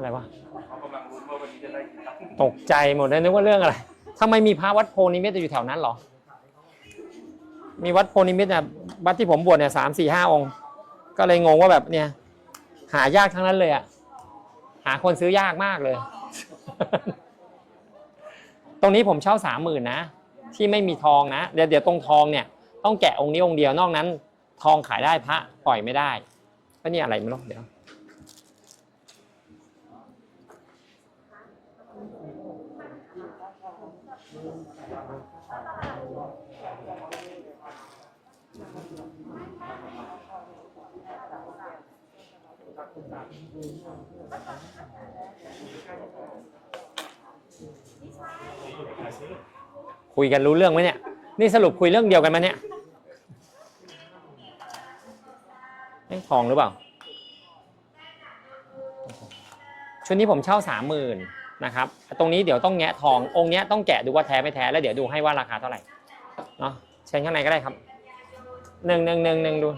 อะไรวะเขากำลังลุ้นว่าวันนี้จะได้กี่ตังค์ตกใจหมดเลยนึกว่าเรื่องอะไรทำไมมีพระวัดโพนิมิตอยู่แถวนั้นเหรอ มีวัดโพนิมิตเนี่ยวัดที่ผมบวชเนี่ยสามสี่ห้าองค์ ก็เลยงงว่าแบบเนี่ย หายากทั้งนั้นเลยอะหาคนซื้อยากมากเลย ตรงนี้ผมเช่าสามหมื่นนะ ที่ไม่มีทองนะ เดี๋ยวเดี๋ยวตรงทองเนี่ย ต้องแกะองค์นี้องค์เดียวนอกนั้น ทองขายได้พระปล่อยไม่ได้ก็นี่อะไรไม่รู้เดี๋ยว คุยกันรู้เรื่องไหมเนี่ย นี่สรุปคุยเรื่องเดียวกันไหมเนี่ยเอ๊ะทองหรือเปล่า ชุดนี้ผมเช่าสามหมื่น นะครับ ตรงนี้เดี๋ยวต้องแงะทอง องค์เนี้ยต้องแกะดูว่าแท้ไม่แท้แล้วเดี๋ยวดูให้ว่าราคาเท่าไหร่เนาะเชิญข้างในก็ได้ครับหนึ่งหนึ่งหนึ่งหนึ่งดู